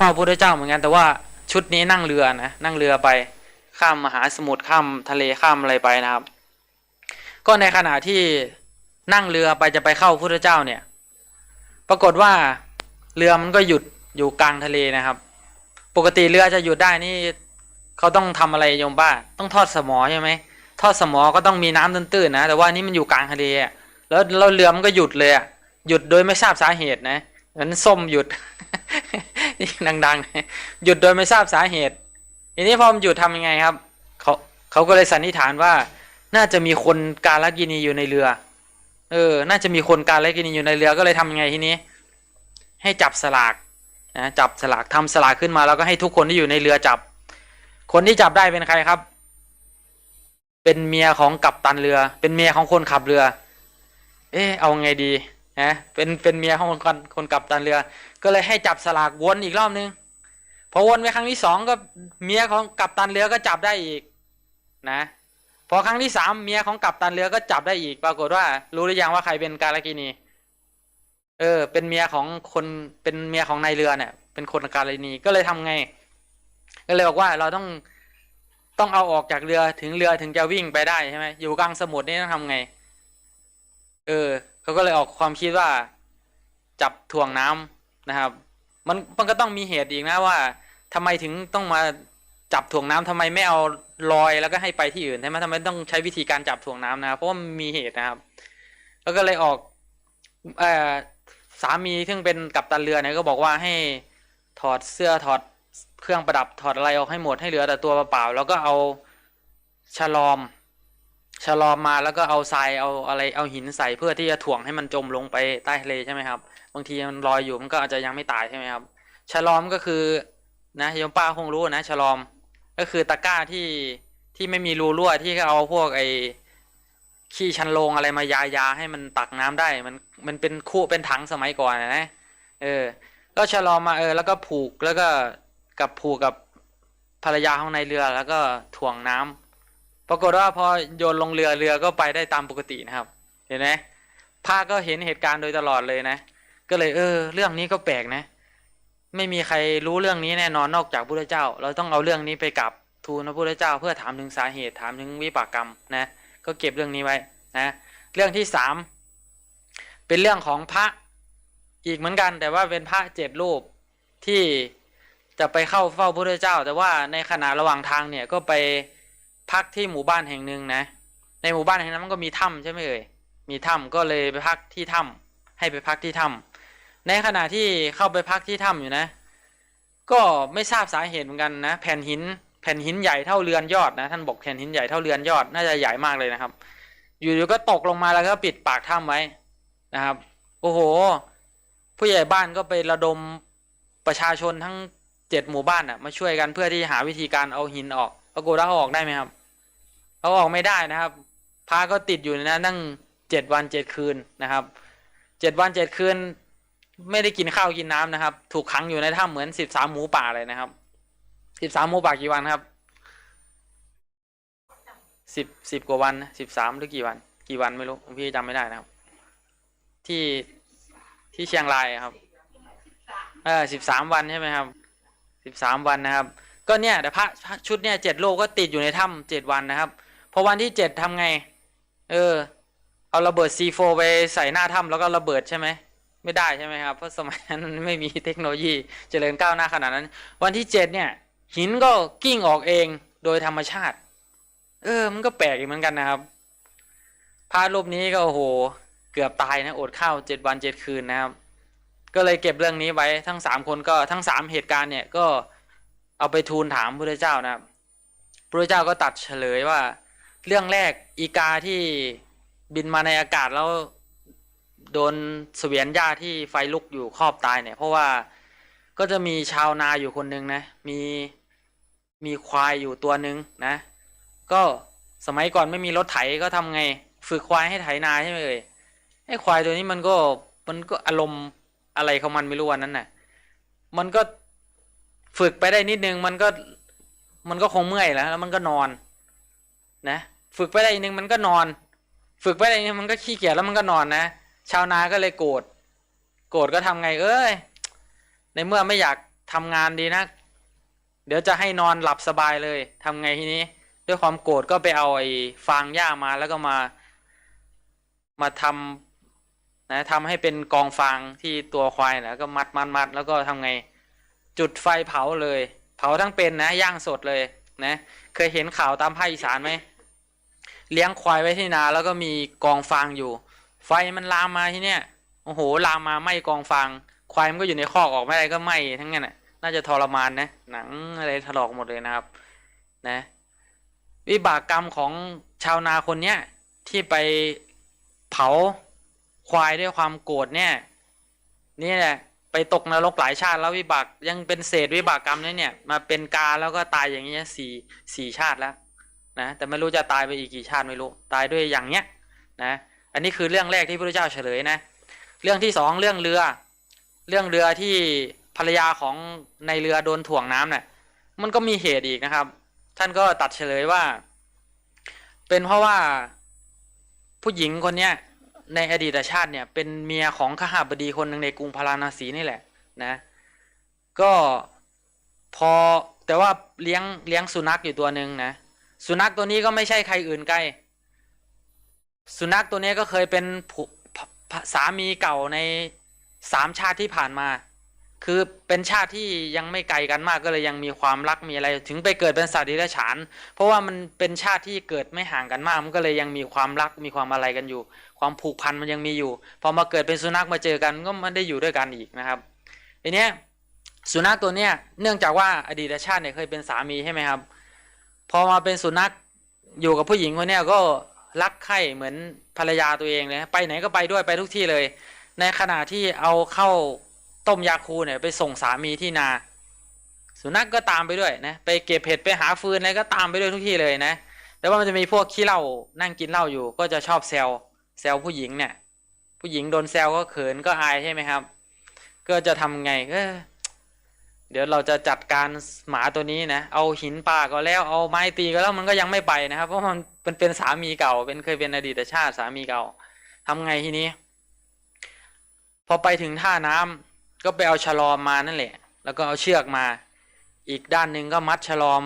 ฝ้าพระพุทธเจ้าเหมือนกัน แต่ว่าชุดนี้นั่งเรือนะนั่งเรือไปข้ามมหาสมุทรข้ามทะเลข้ามอะไรไปนะครับ ก็ในขณะที่นั่งเรือไปจะไปเข้าพระพุทธเจ้าเนี่ย ปรากฏว่าเรือมันก็หยุดอยู่กลางทะเลนะครับ ปกติเรือจะหยุดได้นี่เขาต้องทำอะไรโยมบ้าต้องทอดสมอใช่ไหมทอดสมอก็ต้องมีน้ำตื้นๆนะแต่ว่านี่มันอยู่กลางทะเลแล้วแล้วเรือมันก็หยุดเลยหยุดโดยไม่ทราบสาเหตุนะเหมือนส้มหยุดดังๆ หยุดโดยไม่ทราบสาเหตุทีนี้พอมันหยุดทำยังไงครับเขาเขาก็เลยสันนิษฐานว่า น่าจะมีคนกาลกินีอยู่ในเรือ เออ น่าจะมีคนกาลกินีอยู่ในเรือก็เลยทำยังไงทีนี้ ให้จับสลากนะจับสลากทำสลากขึ้นมาแล้วก็ให้ทุกคนที่อยู่ในเรือจับ คนที่จับได้เป็นใครครับ เป็นเมียของกัปตันเรือ เป็นเมียของคนขับเรือ เอ๊ะเอาไงดี นะเป็นเป็นเมียของคนคนกัปตันเรือ ก็เลยให้จับสลากวนอีกรอบนึงพอวนไปครั้งที่สองก็เมียของกัปตันเรือก็จับได้อีกนะพอครั้งที่สามเมียของกัปตันเรือก็จับได้อีก ปรากฏว่า รู้หรือยังว่าใครเป็นการลกินีเออ เป็นเมียของคนเป็นเมียของนายเรือเนี่ย เป็นคนการลกินีก็เลยทำไง ก็เลยบอกว่าเราต้องต้องเอาออกจากเรือถึงเรือถึงจะวิ่งไปได้ใช่ไหมอยู่กลางสมุทรนี่ต้องทำไง เออเขาก็เลยออกความคิดว่าจับถ่วงน้ำนะครับ มันมันก็ต้องมีเหตุอีกนะว่าทำไมถึงต้องมาจับถ่วงน้ำทำไมไม่เอาลอยแล้วก็ให้ไปที่อื่นใช่ไหมทำไมต้องใช้วิธีการจับถ่วงน้ำนะครับเพราะว่ามันมีเหตุนะครับ แล้วก็เลยออกเอ่อสามีซึ่งเป็นกัปตันเรือเนี่ยก็บอกว่าให้ถอดเสื้อถอดเครื่องประดับถอดอะไรออกให้หมดให้เหลือแต่ตัวเปล่าๆแล้วก็เอาฉลอม ฉลอมมาแล้วก็เอาทรายเอาอะไรเอาหินใส่เพื่อที่จะถ่วงให้มันจมลงไปใต้ทะเลใช่ไหมครับ บางทีมันลอยอยู่มันก็อาจจะยังไม่ตายใช่ไหมครับฉลอมก็คือนะโยมป้าคงรู้นะฉลอมก็คือตะกร้าที่ที่ไม่มีรูรั่วที่เขาเอาพวกไอ้ขี้ชันโลงอะไรมายายาให้มันตักน้ำได้มันมันเป็นคู่เป็นถังสมัยก่อนนะเออ ก็ฉลอมมาเออแล้วก็ผูกแล้วก็กับผูกกับภรรยาของในายเรือแล้วก็ถ่วงน้ำ ปรากฏว่าพอโยนลงเรือเรือก็ไปได้ตามปกตินะครับ เห็นไหมพาก็เห็นเหตุการณ์โดยตลอดเลยนะ ก็เลยเออ เรื่องนี้ก็แปลกนะ ไม่มีใครรู้เรื่องนี้แน่นอนนอกจากพระเจ้า เราต้องเอาเรื่องนี้ไปกราบทูลพระพุทธเจ้า เพื่อถามถึงสาเหตุถามถึงวิบากกรรมนะ ก็เก็บเรื่องนี้ไว้นะ เรื่องที่สามเป็นเรื่องของพระอีกเหมือนกัน แต่ว่าเป็นพระเจ็ดรูปที่จะไปเข้าเฝ้าพระพุทธเจ้า แต่ว่าในขณะระหว่างทางเนี่ยก็ไป พักที่หมู่บ้านแห่งหนึ่งนะ ในหมู่บ้านแห่งนั้นมันก็มีถ้ำใช่ไหมเอ่ยมีถ้ำก็เลยไปพักที่ถ้ำให้ไปพักที่ถ้ำในขณะที่เข้าไปพักที่ถ้ำอยู่นะ ก็ไม่ทราบสาเหตุเหมือนกันนะแผ่นหินแผ่นหินใหญ่เท่าเรือนยอดนะท่านบอกแผ่นหินใหญ่เท่าเรือนยอดน่าจะใหญ่มากเลยนะครับ อยู่ๆก็ตกลงมาแล้วก็ปิดปากถ้ำไว้นะครับ โอ้โห ผู้ใหญ่บ้านก็ไประดมประชาชนทั้งเจ็ดหมู่บ้านอะมาช่วยกันเพื่อที่หาวิธีการเอาหินออกปรากฏว่าเอาออกได้ไหมครับ เอาออกไม่ได้นะครับพระก็ติดอยู่ในนั้นตั้งเจ็ดวันเจ็ดคืนนะครับเจ็ดวันเจ็ดคืน ไม่ได้กินข้าวกินน้ำนะครับ ถูกขังอยู่ในถ้ำเหมือนสิบสามหมูป่าเลยนะครับสิบสามหมูป่ากี่วันครับสิบสิบกว่าวันสิบสามหรือกี่วัน กี่วันไม่รู้ผมพี่จำไม่ได้นะครับ ที่ที่เชียงรายครับเออสิบสามวันใช่ไหมครับสิบสามวันนะครับ ก็เนี่ยแต่พระชุดเนี่ยเจ็ดโลก็ติดอยู่ในถ้ำเจ็ดวันนะครับ พอวันที่เจ็ดทำไง เออ เอาระเบิด C4 ไปใส่หน้าถ้ำแล้วก็ระเบิดใช่ไหมไม่ได้ใช่ไหมครับ เพราะสมัยนั้นมันไม่มีเทคโนโลยีเจริญก้าวหน้าขนาดนั้น วันที่เจ็ดเนี่ย หินก็กิ้งออกเองโดยธรรมชาติ เออ มันก็แปลกอีกเหมือนกันนะครับพระรูปนี้ก็โอ้โห เกือบตายนะอดข้าวเจ็ดวันเจ็ดคืนนะครับ ก็เลยเก็บเรื่องนี้ไว้ทั้งสามคนก็ทั้งสามเหตุการณ์เนี่ยก็เอาไปทูลถามพระเจ้านะครับพระเจ้าก็ตัดเฉลยว่า เรื่องแรกอีกาที่บินมาในอากาศแล้วโดนเสวียนหญ้าที่ไฟลุกอยู่ครอบตายเนี่ย เพราะว่าก็จะมีชาวนาอยู่คนหนึ่งนะ มีมีควายอยู่ตัวหนึ่งนะ ก็สมัยก่อนไม่มีรถไถก็ทำไง ฝึกควายให้ไถนาใช่ไหมเอ่ยไอ้ควายตัวนี้มันก็มันก็อารมณ์อะไรของมันไม่รู้วันนั้นน่ะ มันก็ฝึกไปได้นิดนึงมันก็มันก็คงเมื่อยแล้วแล้วมันก็นอนนะ ฝึกไปได้อีกนึงมันก็นอน ฝึกไปได้อีกนึงมันก็ขี้เกียจแล้วมันก็นอนนะชาวนาก็เลยโกรธโกรธก็ทำไงเอ้ยในเมื่อไม่อยากทำงานดีนะ เดี๋ยวจะให้นอนหลับสบายเลยทำไงทีนี้ ด้วยความโกรธก็ไปเอาไอ้ฟางหญ้ามาแล้วก็มา มาทำนะทำให้เป็นกองฟางที่ตัวควายนะก็มัดมัดมัดแล้วก็ทำไง จุดไฟเผาเลย เผาทั้งเป็นนะย่างสดเลยนะ เคยเห็นข่าวตามภาคอีสานไหม เลี้ยงควายไว้ที่นาแล้วก็มีกองฟางอยู่ ไฟมันลามมาที่เนี้ยโอ้โหลามมาไหมกองฟาง ควายมันก็อยู่ในคอกออกไม่ได้ก็ไหมทั้งนั้นน่ะน่าจะทรมานนะหนังอะไรถลอกหมดเลยนะครับนะวิบากกรรมของชาวนาคนเนี้ยที่ไปเผาควายด้วยความโกรธเนี่ยนี่แหละไปตกนรกหลายชาติแล้ววิบากยังเป็นเศษวิบากกรรมเนี่ยเนี่ยมาเป็นกาแล้วก็ตายอย่างเงี้ยสี่สี่ชาติแล้ว นะแต่ไม่รู้จะตายไปอีกกี่ชาติไม่รู้ตายด้วยอย่างเนี้ยนะอันนี้คือเรื่องแรกที่พระเจ้าเฉลยนะเรื่องที่สองเรื่องเรือ เรื่องเรือที่ภรรยาของในเรือโดนถ่วงน้ำเนี่ยมันก็มีเหตุอีกนะครับ ท่านก็ตัดเฉลยว่า เป็นเพราะว่าผู้หญิงคนเนี้ยในอดีตชาติเนี่ยเป็นเมียของขหาบดีคนหนึ่งในกรุงพาราณสีนี่แหละนะก็พอแต่ว่าเลี้ยงเลี้ยงสุนัขอยู่ตัวหนึ่งนะ สุนัขตัวนี้ก็ไม่ใช่ใครอื่นไกล สุนัขตัวนี้ก็เคยเป็นผู้สามีเก่าในสามชาติที่ผ่านมา คือเป็นชาติที่ยังไม่ไกลกันมากก็เลยยังมีความรักมีอะไร ถึงไปเกิดเป็นสัตว์ดิเรกชันเพราะว่ามันเป็นชาติที่เกิดไม่ห่างกันมาก มันก็เลยยังมีความรักมีความอะไรกันอยู่ ความผูกพันมันยังมีอยู่ พอมาเกิดเป็นสุนัขมาเจอกันก็ไม่ได้อยู่ด้วยกันอีกนะครับทีเนี้ยสุนัขตัวเนี้ยเนื่องจากว่าอดีตชาติเนี่ยเคยเป็นสามีใช่ไหมครับ พอมาเป็นสุนัขอยู่กับผู้หญิงคนนี้ก็รักใคร่เหมือนภรรยาตัวเองเลยไปไหนก็ไปด้วยไปทุกที่เลย ในขณะที่เอาเข้าต้มยาคูเนี่ยไปส่งสามีที่นา สุนัขกก็ตามไปด้วยนะไปเก็บเห็ดไปหาฟืนอะไรก็ตามไปด้วยทุกที่เลยนะแต่ว่ามันจะมีพวกขี้เหล้านั่งกินเหล้าอยู่ ก็จะชอบแซวแซวผู้หญิงเนี่ย ผู้หญิงโดนแซวก็เขินก็อายใช่ไหมครับ ก็จะทำไงเออ เดี๋ยวเราจะจัดการหมาตัวนี้นะ เอาหินปาก็แล้วเอาไม้ตีก็แล้วมันก็ยังไม่ไปนะครับ เพราะมันเป็นเป็นสามีเก่า เป็นเคยเป็นอดีตชาติสามีเก่าทำไงทีนี้ พอไปถึงท่าน้ำก็ไปเอาฉลอมมานั่นแหละ แล้วก็เอาเชือกมา อีกด้านหนึ่งก็มัดฉลอม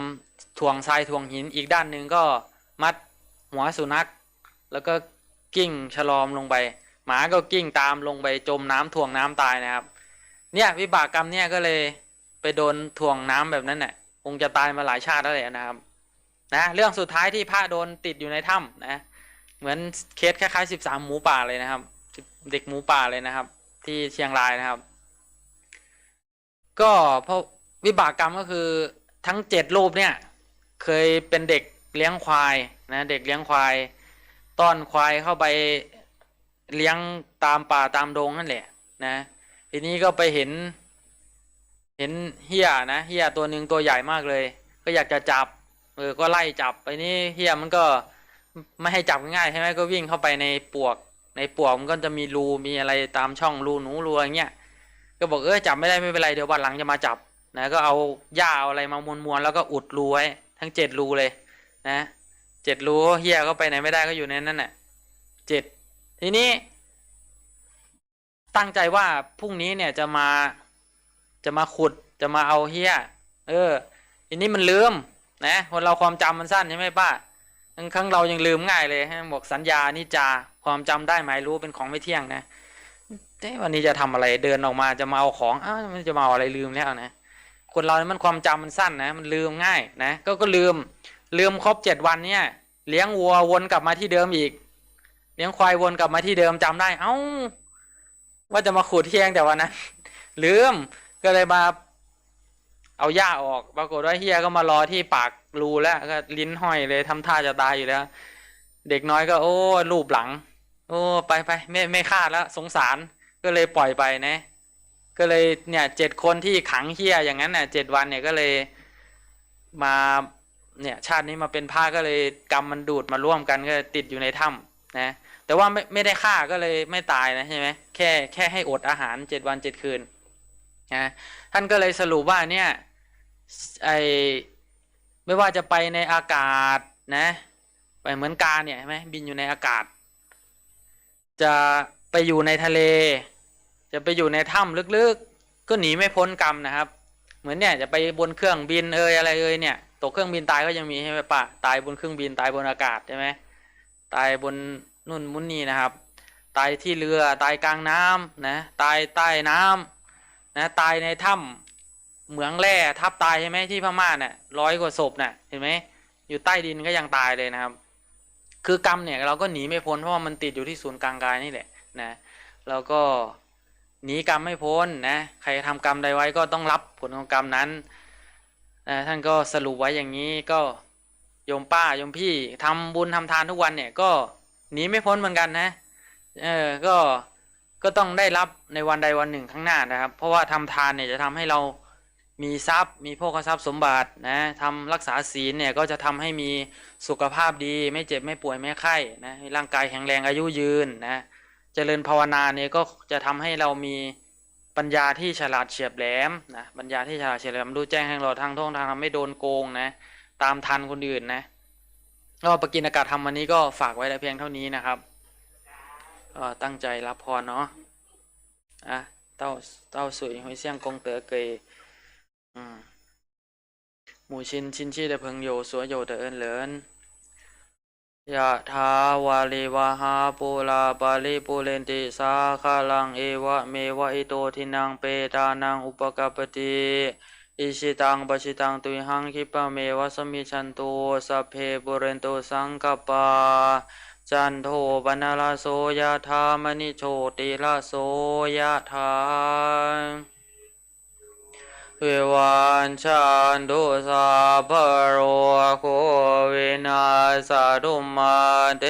ถ่วงทรายถ่วงหิน อีกด้านหนึ่งก็มัดหัวสุนัข แล้วก็กิ้งฉลอมลงไป หมาก็กิ้งตามลงไปจมน้ำถ่วงน้ำตายนะครับ เนี่ยวิบากกรรมเนี่ยก็เลย ไปโดนถ่วงน้ำแบบนั้นแหละคงจะตายมาหลายชาติแล้วแหละนะครับ นะเรื่องสุดท้ายที่พระโดนติดอยู่ในถ้ำนะ เหมือนเคสคล้ายๆสิบสามหมูป่าเลยนะครับ เด็กหมูป่าเลยนะครับ ที่เชียงรายนะครับ ก็เพราะวิบากกรรมก็คือทั้งเจ็ดรูปเนี่ย เคยเป็นเด็กเลี้ยงควายนะ เด็กเลี้ยงควาย ต้อนควายเข้าไปเลี้ยงตามป่าตามดงนั่นแหละ นะ ทีนี้ก็ไปเห็น เห็นเฮียนะเฮียตัวหนึ่งตัวใหญ่มากเลย ก็อยากจะจับเออก็ไล่จับไปนี่เฮียมันก็ไม่ให้จับง่ายใช่ไหมก็วิ่งเข้าไปในปวก ในปวกมันก็จะมีรูมีอะไรตามช่องรูหนูรูอะไรเงี้ยก็บอกเออจับไม่ได้ไม่เป็นไรเดี๋ยววันหลังจะมาจับนะก็เอาหญ้าเอาอะไรมามวนๆแล้วก็อุดรูไว้ทั้งเจ็ดรูเลยนะเจ็ดรูเฮียก็ไปไหนไม่ได้ก็อยู่ในนั้นแหละเจ็ดทีนี้ ตั้งใจว่าพรุ่งนี้เนี่ยจะมา จะมาขุดจะมาเอาเฮียเออทีนี้มันลืมนะคนเราความจำมันสั้นใช่ไหมป้าบางครั้งเรายังลืมง่ายเลยฮะบอกสัญญานิจาความจำได้หมายรู้เป็นของไม่เที่ยงนะวันนี้จะทำอะไรเดินออกมาจะมาเอาของอ้าวมันจะมาเอาอะไรลืมแล้วนะคนเราเนี่ยมันความจำมันสั้นนะมันลืมง่ายนะก็ก็ลืมลืมครบเจ็ดวันเนี่ยเลี้ยงวัววนกลับมาที่เดิมอีก เลี้ยงควายวนกลับมาที่เดิมจำได้ เอ้า ว่าจะมาขุดเที่ยงแต่วันนั้นลืม ก็เลยมาเอาหญ้าออก ปรากฏว่าเฮียก็มารอที่ปากรูแล้วก็ลิ้นห้อยเลยทำท่าจะตายอยู่แล้ว เด็กน้อยก็ โอ้รูปหลัง โอ้ไปไปไม่ไม่ฆ่าแล้วสงสารก็เลยปล่อยไปนะ ก็เลยเนี่ยเจ็ดคนที่ขังเฮียอย่างนั้นเนี่ยเจ็ดวันเนี่ยก็เลยมาเนี่ยชาตินี้มาเป็นผ้าก็เลยกรรมมันดูดมาร่วมกันก็ติดอยู่ในถ้ำนะแต่ว่าไม่ไม่ได้ฆ่าก็เลยไม่ตายนะใช่ไหมแค่แค่ให้อดอาหารเจ็ดวันเจ็ดคืน นะท่านก็เลยสรุปว่าเนี่ยไอไม่ว่าจะไปในอากาศนะไปเหมือนกาเนี่ยใช่ไหมบินอยู่ในอากาศ จะไปอยู่ในทะเล จะไปอยู่ในถ้ำลึกๆ ก็หนีไม่พ้นกรรมนะครับ เหมือนเนี่ยจะไปบนเครื่องบินเอยอะไรเอยเนี่ยตกเครื่องบินตายก็ยังมีใช่ไหมปะตายบนเครื่องบินตายบนอากาศใช่ไหมตายบนนุ่นมุนนี่นะครับ ตายที่เรือตายกลางน้ำนะตายใต้น้ำ นะตายในถ้ำเหมืองแร่ทับตายใช่ไหมที่พม่าเนี่ยร้อยกว่าศพน่ะเห็นไหมอยู่ใต้ดินก็ยังตายเลยนะครับ คือกรรมเนี่ยเราก็หนีไม่พ้นเพราะว่ามันติดอยู่ที่ศูนย์กลางกายนี่แหละนะแล้วก็หนีกรรมไม่พ้นนะใครทำกรรมใดไว้ก็ต้องรับผลของกรรมนั้นนะท่านก็สรุปไว้อย่างนี้ก็โยมป้าโยมพี่ทำบุญทำทานทุกวันเนี่ยก็หนีไม่พ้นเหมือนกันนะเออก็ ก็ต้องได้รับในวันใดวันหนึ่งข้างหน้านะครับ เพราะว่าทำทานเนี่ยจะทำให้เรามีทรัพย์ มีโภคทรัพย์สมบัตินะทำรักษาศีลเนี่ยก็จะทำให้มีสุขภาพดี ไม่เจ็บไม่ป่วยไม่ไข้นะร่างกายแข็งแรงอายุยืนนะเจริญภาวนาเนี่ยก็จะทำให้เรามีปัญญาที่ฉลาดเฉียบแหลมนะปัญญาที่ฉลาดเฉียบแหลมรู้แจ้งแห่งเราทางท่องทางทำไม่โดนโกงนะตามทันคนอื่นนะก็ปกินอากาศทำวันนี้ก็ฝากไว้แต่เพียงเท่านี้นะครับ ก็ตั้งใจรับพรเนาะอะเต้าเต้าสุยหอยเสี่ยงกงเต๋อเกยอืมหมู่ชินชินชี่แต่เพิงโยสัวโยแต่เอินเหลินยะทาวาลิวาหาปูลาปาลิปูเรนติสาคาลังเอวะเมวะอิโตทินังเปตานังอุปกปปติอิชิตังปชิตังตุยหังคิปะเมวะสมิชันตุสัพเพบุเรนตุสังกปา จันโทปนลาโสยะธามณิโชติลาโสยะธาเววันชันตุสาภโรโควินาสาตุมาเต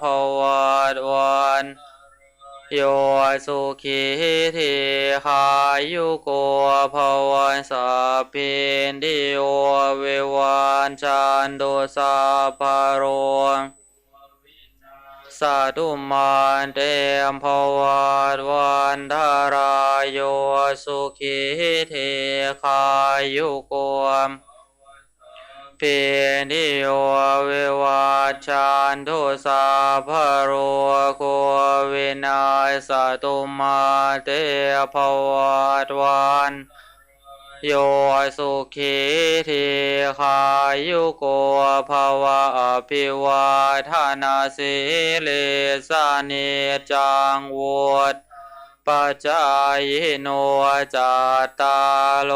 ภวัตวันโยสุขีทีขายุโกภวันสัพพินดิโอเววันชันตุสาภโร สาธุมันเตมภวัตวันทารายโยสุขีเทขายุโกมเพียนิโยเววัชชันทุสาภโรโควินาศสาตุมาเตภวัตวัน โยสุขีทีขายุโกภาวะอภิวาทานาสิเลสานิจังวุฒปัจจายโนจัตตาโล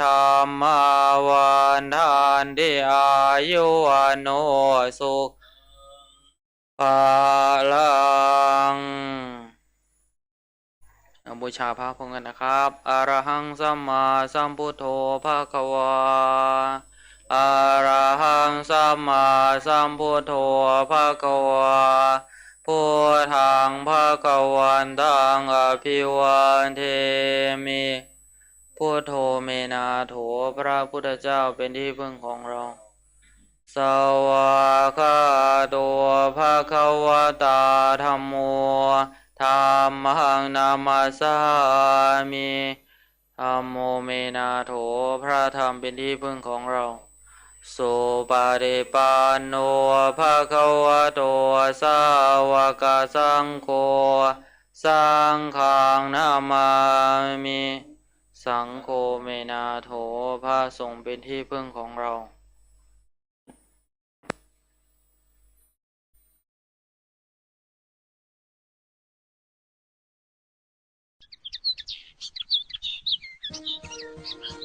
ธรรมาวันทานติอายุวันโนสุขภาลัง บูชาพระพงกันนะครับอะระหังสัมมาสัมพุทโธภะคะวาอะระหังสัมมาสัมพุทโธภะคะวาพุทธังภะคะวันตังอภิวันเทมิพุทโธเมนาโถพระพุทธเจ้าเป็นที่พึ่งของเราสวากขาตัวภะคะวตาธรรมโม ธรรมังนามาสามิธรรมโมเมนาโถพระธรรมเป็นที่พึ่งของเราสุปาริปันโนภะคะวะโตสาวกสังโฆสังฆังนามามิ สังโฆเมนาโถพระสงฆ์เป็นที่พึ่งของเรา Christmas.